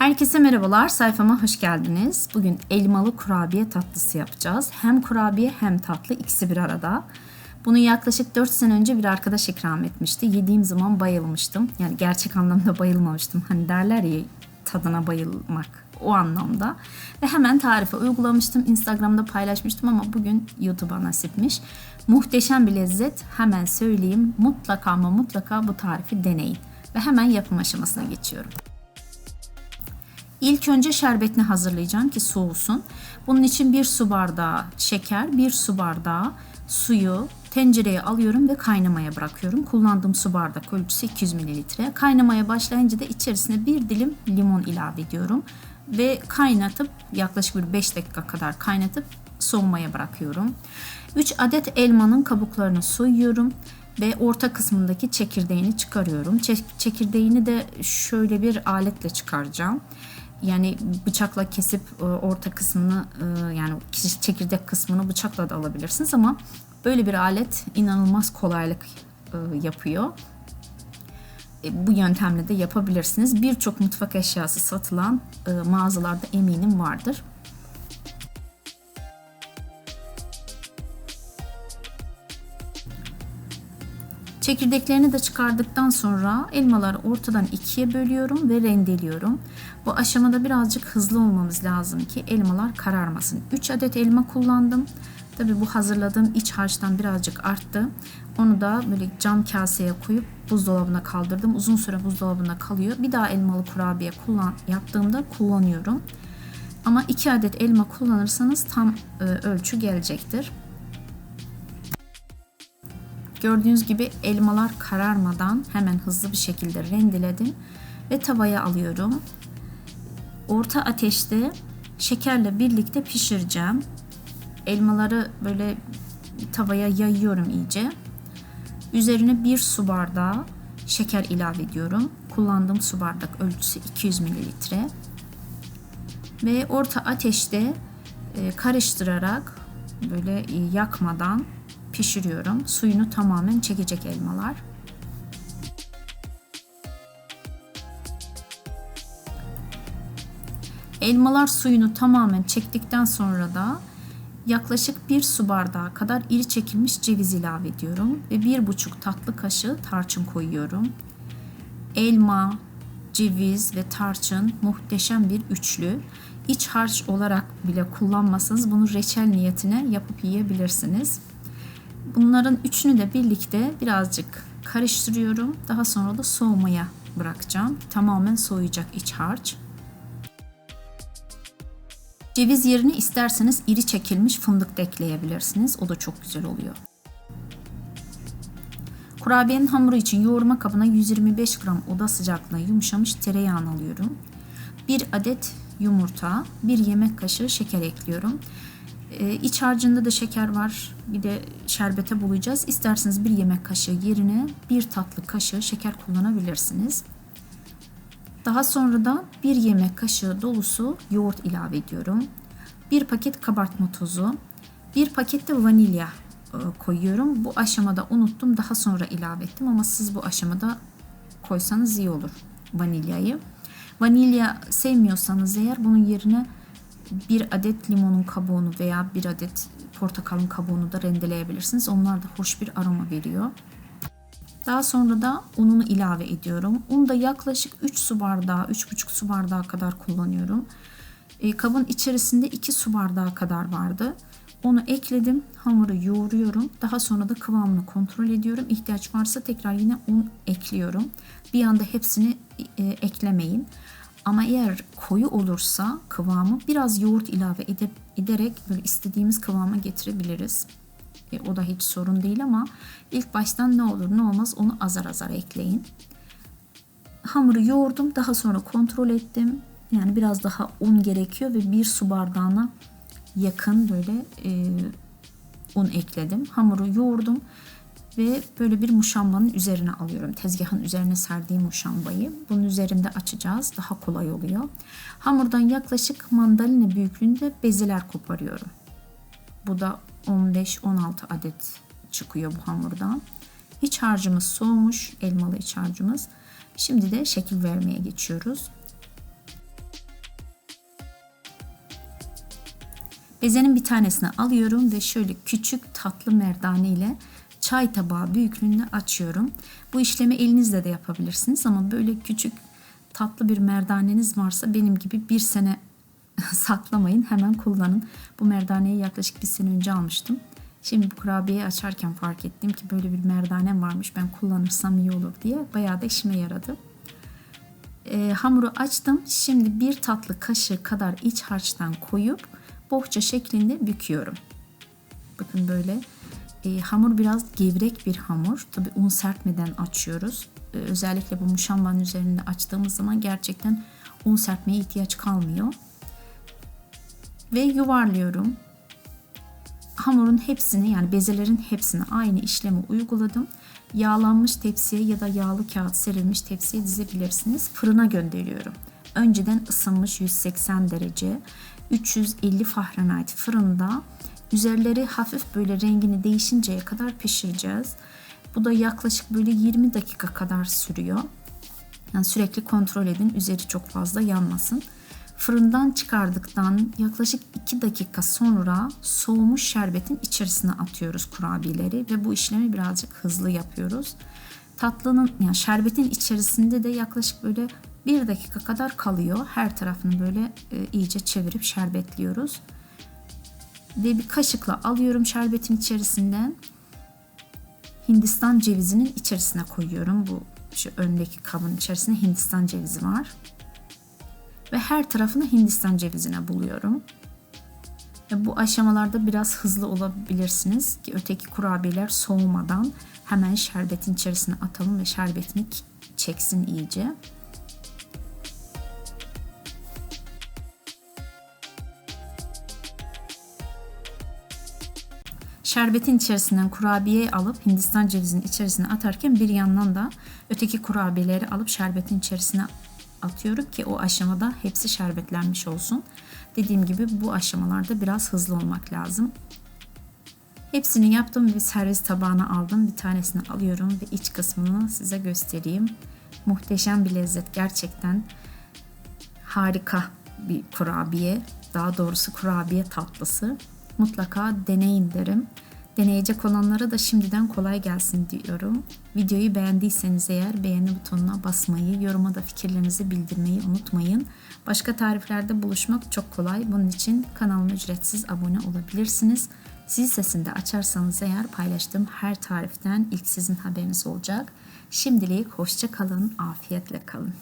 Herkese merhabalar, sayfama hoş geldiniz. Bugün elmalı kurabiye tatlısı yapacağız. Hem kurabiye hem tatlı ikisi bir arada. Bunu yaklaşık 4 sene önce bir arkadaş ikram etmişti. Yediğim zaman bayılmıştım. Yani gerçek anlamda bayılmamıştım. Hani derler ya tadına bayılmak o anlamda. Ve hemen tarife uygulamıştım. Instagram'da paylaşmıştım ama bugün YouTube'a nasipmiş. Muhteşem bir lezzet. Hemen söyleyeyim. Mutlaka ama mutlaka bu tarifi deneyin. Ve hemen yapım aşamasına geçiyorum. İlk önce şerbetini hazırlayacağım ki soğusun. Bunun için bir su bardağı şeker, bir su bardağı suyu tencereye alıyorum ve kaynamaya bırakıyorum. Kullandığım su bardak ölçüsü 200 mililitre. Kaynamaya başlayınca da içerisine bir dilim limon ilave ediyorum. Ve kaynatıp yaklaşık bir 5 dakika kadar kaynatıp soğumaya bırakıyorum. 3 adet elmanın kabuklarını soyuyorum ve orta kısmındaki çekirdeğini çıkarıyorum. Çekirdeğini de şöyle bir aletle çıkaracağım yani bıçakla kesip e, orta kısmını e, yani çekirdek kısmını bıçakla da alabilirsiniz ama böyle bir alet inanılmaz kolaylık e, yapıyor. Bu yöntemle de yapabilirsiniz. Birçok mutfak eşyası satılan mağazalarda eminim vardır. Çekirdeklerini de çıkardıktan sonra elmaları ortadan ikiye bölüyorum ve rendeliyorum. Bu aşamada birazcık hızlı olmamız lazım ki elmalar kararmasın. 3 adet elma kullandım. Tabi bu hazırladığım iç harçtan birazcık arttı. Onu da böyle cam kaseye koyup buzdolabına kaldırdım. Uzun süre buzdolabında kalıyor. Bir daha elmalı kurabiye kullan yaptığımda kullanıyorum. Ama 2 adet elma kullanırsanız tam e, ölçü gelecektir. Gördüğünüz gibi elmalar kararmadan hemen hızlı bir şekilde rendeledim ve tavaya alıyorum. Orta ateşte şekerle birlikte pişireceğim. Elmaları böyle tavaya yayıyorum iyice. Üzerine bir su bardağı şeker ilave ediyorum. Kullandığım su bardak ölçüsü 200 mililitre. Ve orta ateşte e, karıştırarak böyle yakmadan pişiriyorum. Suyunu tamamen çekecek elmalar. Elmalar suyunu tamamen çektikten sonra da yaklaşık bir su bardağı kadar iri çekilmiş ceviz ilave ediyorum ve bir buçuk tatlı kaşığı tarçın koyuyorum. Elma, ceviz ve tarçın muhteşem bir üçlü. İç harç olarak bile kullanmasanız bunu reçel niyetine yapıp yiyebilirsiniz. Bunların üçünü de birlikte birazcık karıştırıyorum. Daha sonra da soğumaya bırakacağım. Tamamen soğuyacak iç harç. Ceviz yerine isterseniz iri çekilmiş fındık da ekleyebilirsiniz. O da çok güzel oluyor. Kurabiyenin hamuru için yoğurma kabına 125 gram oda sıcaklığı yumuşamış tereyağını alıyorum. 1 adet yumurta, 1 yemek kaşığı şeker ekliyorum. Ee, iç harcında da şeker var. Bir de şerbete bulayacağız. İsterseniz bir yemek kaşığı yerine bir tatlı kaşığı şeker kullanabilirsiniz. Daha sonra da bir yemek kaşığı dolusu yoğurt ilave ediyorum. Bir paket kabartma tozu, bir paket de vanilya e, koyuyorum. Bu aşamada unuttum. Daha sonra ilave ettim ama siz bu aşamada koysanız iyi olur vanilyayı. Vanilya sevmiyorsanız eğer bunun yerine bir adet limonun kabuğunu veya bir adet portakalın kabuğunu da rendeleyebilirsiniz. Onlar da hoş bir aroma veriyor. Daha sonra da ununu ilave ediyorum. Un da yaklaşık 3 su bardağı, 3,5 su bardağı kadar kullanıyorum. E, kabın içerisinde 2 su bardağı kadar vardı. Onu ekledim. Hamuru yoğuruyorum. Daha sonra da kıvamını kontrol ediyorum. İhtiyaç varsa tekrar yine un ekliyorum. Bir anda hepsini e, eklemeyin. Ama eğer koyu olursa kıvamı biraz yoğurt ilave edip, ederek böyle istediğimiz kıvama getirebiliriz. E, o da hiç sorun değil ama ilk baştan ne olur ne olmaz onu azar azar ekleyin. Hamuru yoğurdum daha sonra kontrol ettim. Yani biraz daha un gerekiyor ve bir su bardağına yakın böyle e, un ekledim. Hamuru yoğurdum ve böyle bir muşambanın üzerine alıyorum. Tezgahın üzerine serdiğim muşambayı. Bunun üzerinde açacağız. Daha kolay oluyor. Hamurdan yaklaşık mandalina büyüklüğünde beziler koparıyorum. Bu da 15-16 adet çıkıyor bu hamurdan. İç harcımız soğumuş. Elmalı iç harcımız. Şimdi de şekil vermeye geçiyoruz. Bezenin bir tanesini alıyorum ve şöyle küçük tatlı merdane ile çay tabağı büyüklüğünde açıyorum. Bu işlemi elinizle de yapabilirsiniz ama böyle küçük tatlı bir merdaneniz varsa benim gibi bir sene saklamayın hemen kullanın. Bu merdaneyi yaklaşık bir sene önce almıştım. Şimdi bu kurabiyeyi açarken fark ettim ki böyle bir merdanem varmış ben kullanırsam iyi olur diye bayağı da işime yaradı. E, hamuru açtım. Şimdi bir tatlı kaşığı kadar iç harçtan koyup bohça şeklinde büküyorum. Bakın böyle e, hamur biraz gevrek bir hamur. Tabi un serpmeden açıyoruz. E, özellikle bu muşambanın üzerinde açtığımız zaman gerçekten un serpmeye ihtiyaç kalmıyor. Ve yuvarlıyorum. Hamurun hepsini yani bezelerin hepsini aynı işlemi uyguladım. Yağlanmış tepsiye ya da yağlı kağıt serilmiş tepsiye dizebilirsiniz. Fırına gönderiyorum. Önceden ısınmış 180 derece 350 Fahrenheit fırında üzerleri hafif böyle rengini değişinceye kadar pişireceğiz. Bu da yaklaşık böyle 20 dakika kadar sürüyor. Yani sürekli kontrol edin üzeri çok fazla yanmasın. Fırından çıkardıktan yaklaşık 2 dakika sonra soğumuş şerbetin içerisine atıyoruz kurabiyeleri ve bu işlemi birazcık hızlı yapıyoruz. Tatlının yani şerbetin içerisinde de yaklaşık böyle 1 dakika kadar kalıyor. Her tarafını böyle e, iyice çevirip şerbetliyoruz. Ve bir kaşıkla alıyorum şerbetin içerisinden. Hindistan cevizinin içerisine koyuyorum. Bu şu öndeki kabın içerisinde Hindistan cevizi var ve her tarafını Hindistan cevizine buluyorum. Bu aşamalarda biraz hızlı olabilirsiniz ki öteki kurabiyeler soğumadan hemen şerbetin içerisine atalım ve şerbetini çeksin iyice. Şerbetin içerisinden kurabiyeyi alıp Hindistan cevizinin içerisine atarken bir yandan da öteki kurabiyeleri alıp şerbetin içerisine atıyorum ki o aşamada hepsi şerbetlenmiş olsun. Dediğim gibi bu aşamalarda biraz hızlı olmak lazım. Hepsini yaptım ve servis tabağına aldım. Bir tanesini alıyorum ve iç kısmını size göstereyim. Muhteşem bir lezzet gerçekten. Harika bir kurabiye. Daha doğrusu kurabiye tatlısı. Mutlaka deneyin derim. Deneyecek olanlara da şimdiden kolay gelsin diyorum. Videoyu beğendiyseniz eğer beğeni butonuna basmayı, yoruma da fikirlerinizi bildirmeyi unutmayın. Başka tariflerde buluşmak çok kolay. Bunun için kanalıma ücretsiz abone olabilirsiniz. Zil sesini de açarsanız eğer paylaştığım her tariften ilk sizin haberiniz olacak. Şimdilik hoşça kalın, afiyetle kalın.